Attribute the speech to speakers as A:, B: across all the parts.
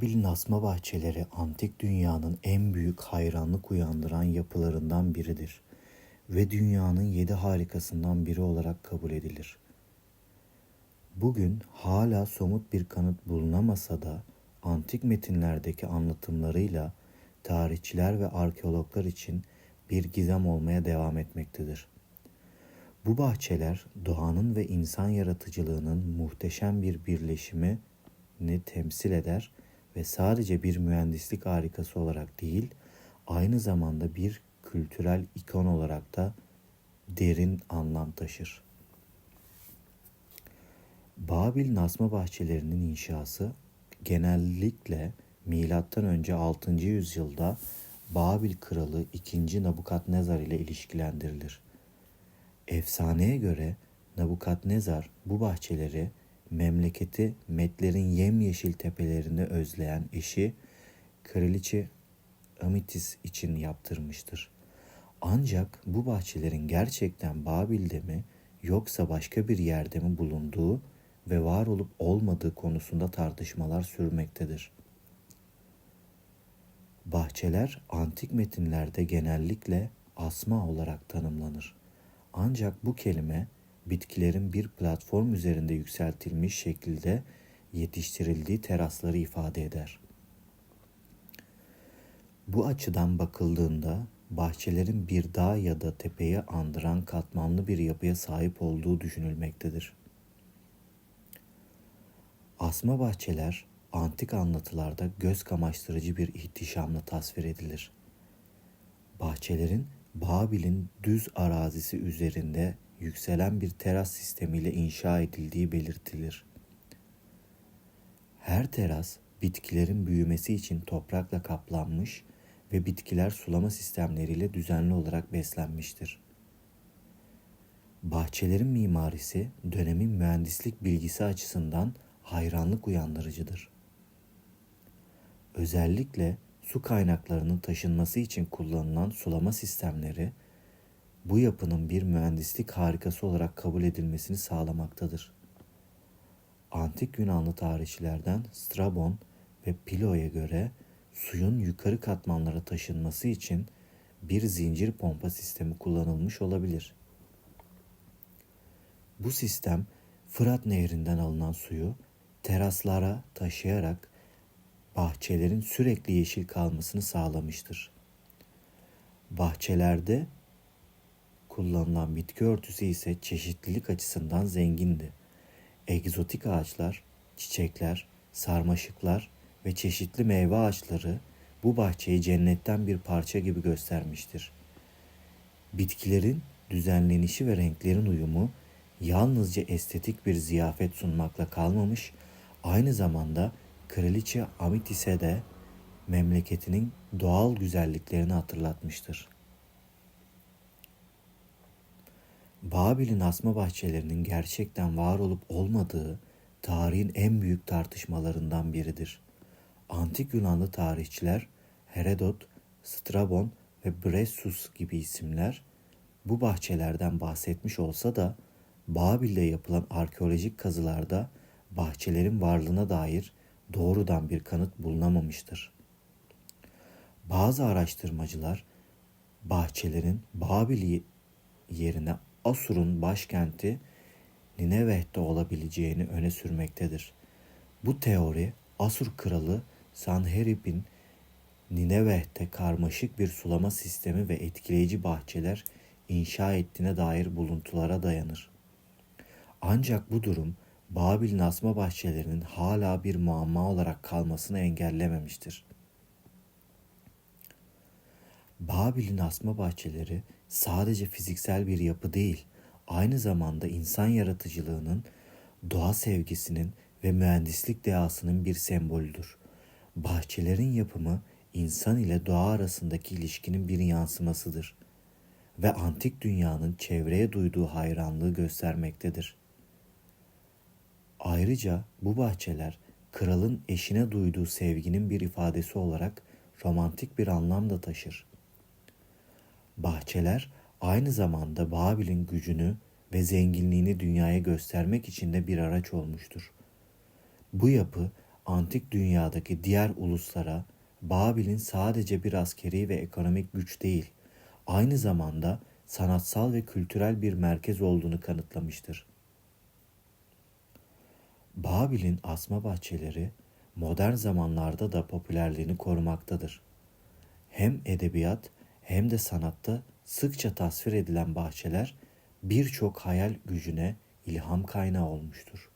A: Babil'in asma bahçeleri antik dünyanın en büyük hayranlık uyandıran yapılarından biridir ve dünyanın yedi harikasından biri olarak kabul edilir. Bugün hala somut bir kanıt bulunamasa da antik metinlerdeki anlatımlarıyla tarihçiler ve arkeologlar için bir gizem olmaya devam etmektedir. Bu bahçeler doğanın ve insan yaratıcılığının muhteşem bir birleşimini temsil eder ve sadece bir mühendislik harikası olarak değil, aynı zamanda bir kültürel ikon olarak da derin anlam taşır. Babil Nasma bahçelerinin inşası genellikle milattan önce 6. yüzyılda Babil kralı 2. Nabukadnezar ile ilişkilendirilir. Efsaneye göre Nabukadnezar bu bahçeleri memleketi Metlerin yemyeşil tepelerini özleyen eşi Kraliçe Amitis için yaptırmıştır. Ancak bu bahçelerin gerçekten Babil'de mi yoksa başka bir yerde mi bulunduğu ve var olup olmadığı konusunda tartışmalar sürmektedir. Bahçeler antik metinlerde genellikle asma olarak tanımlanır. Ancak bu kelime bitkilerin bir platform üzerinde yükseltilmiş şekilde yetiştirildiği terasları ifade eder. Bu açıdan bakıldığında bahçelerin bir dağ ya da tepeyi andıran katmanlı bir yapıya sahip olduğu düşünülmektedir. Asma bahçeler antik anlatılarda göz kamaştırıcı bir ihtişamla tasvir edilir. Bahçelerin Babil'in düz arazisi üzerinde yükselen bir teras sistemiyle inşa edildiği belirtilir. Her teras bitkilerin büyümesi için toprakla kaplanmış ve bitkiler sulama sistemleriyle düzenli olarak beslenmiştir. Bahçelerin mimarisi dönemin mühendislik bilgisi açısından hayranlık uyandırıcıdır. Özellikle su kaynaklarının taşınması için kullanılan sulama sistemleri bu yapının bir mühendislik harikası olarak kabul edilmesini sağlamaktadır. Antik Yunanlı tarihçilerden Strabon ve Pilo'ya göre suyun yukarı katmanlara taşınması için bir zincir pompa sistemi kullanılmış olabilir. Bu sistem Fırat Nehri'nden alınan suyu teraslara taşıyarak bahçelerin sürekli yeşil kalmasını sağlamıştır. Bahçelerde kullanılan bitki örtüsü ise çeşitlilik açısından zengindi. Egzotik ağaçlar, çiçekler, sarmaşıklar ve çeşitli meyve ağaçları bu bahçeyi cennetten bir parça gibi göstermiştir. Bitkilerin düzenlenişi ve renklerin uyumu yalnızca estetik bir ziyafet sunmakla kalmamış, aynı zamanda Kraliçe Amitis'e de memleketinin doğal güzelliklerini hatırlatmıştır. Babil'in asma bahçelerinin gerçekten var olup olmadığı tarihin en büyük tartışmalarından biridir. Antik Yunanlı tarihçiler Herodot, Strabon ve Bressus gibi isimler bu bahçelerden bahsetmiş olsa da Babil'de yapılan arkeolojik kazılarda bahçelerin varlığına dair doğrudan bir kanıt bulunamamıştır. Bazı araştırmacılar bahçelerin Babil yerine Asur'un başkenti Nineveh'te olabileceğini öne sürmektedir. Bu teori Asur kralı Sanherib'in Nineveh'te karmaşık bir sulama sistemi ve etkileyici bahçeler inşa ettiğine dair buluntulara dayanır. Ancak bu durum Babil'in asma bahçelerinin hala bir muamma olarak kalmasını engellememiştir. Babil'in asma bahçeleri sadece fiziksel bir yapı değil, aynı zamanda insan yaratıcılığının, doğa sevgisinin ve mühendislik dehasının bir sembolüdür. Bahçelerin yapımı insan ile doğa arasındaki ilişkinin bir yansımasıdır ve antik dünyanın çevreye duyduğu hayranlığı göstermektedir. Ayrıca bu bahçeler kralın eşine duyduğu sevginin bir ifadesi olarak romantik bir anlam da taşır. Bahçeler aynı zamanda Babil'in gücünü ve zenginliğini dünyaya göstermek için de bir araç olmuştur. Bu yapı antik dünyadaki diğer uluslara Babil'in sadece bir askeri ve ekonomik güç değil, aynı zamanda sanatsal ve kültürel bir merkez olduğunu kanıtlamıştır. Babil'in asma bahçeleri modern zamanlarda da popülerliğini korumaktadır. Hem edebiyat hem de sanatta sıkça tasvir edilen bahçeler birçok hayal gücüne ilham kaynağı olmuştur.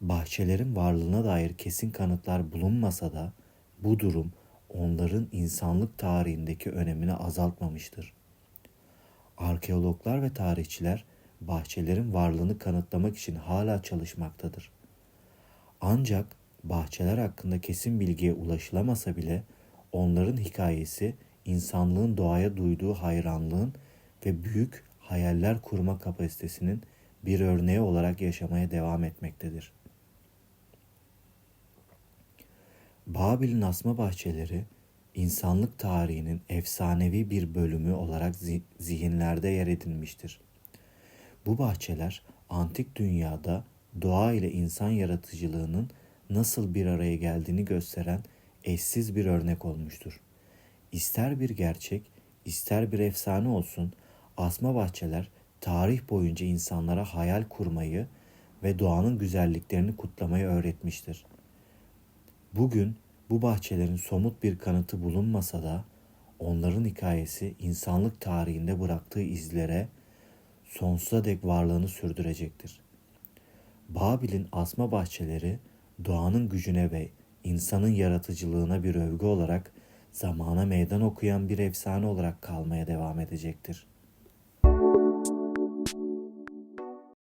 A: Bahçelerin varlığına dair kesin kanıtlar bulunmasa da bu durum onların insanlık tarihindeki önemini azaltmamıştır. Arkeologlar ve tarihçiler bahçelerin varlığını kanıtlamak için hala çalışmaktadır. Ancak bahçeler hakkında kesin bilgiye ulaşılamasa bile onların hikayesi insanlığın doğaya duyduğu hayranlığın ve büyük hayaller kurma kapasitesinin bir örneği olarak yaşamaya devam etmektedir. Babil'in asma bahçeleri insanlık tarihinin efsanevi bir bölümü olarak zihinlerde yer edinmiştir. Bu bahçeler antik dünyada doğa ile insan yaratıcılığının nasıl bir araya geldiğini gösteren eşsiz bir örnek olmuştur. İster bir gerçek, ister bir efsane olsun, asma bahçeler tarih boyunca insanlara hayal kurmayı ve doğanın güzelliklerini kutlamayı öğretmiştir. Bugün bu bahçelerin somut bir kanıtı bulunmasa da onların hikayesi insanlık tarihinde bıraktığı izlere sonsuza dek varlığını sürdürecektir. Babil'in asma bahçeleri doğanın gücüne ve insanın yaratıcılığına bir övgü olarak zamana meydan okuyan bir efsane olarak kalmaya devam edecektir.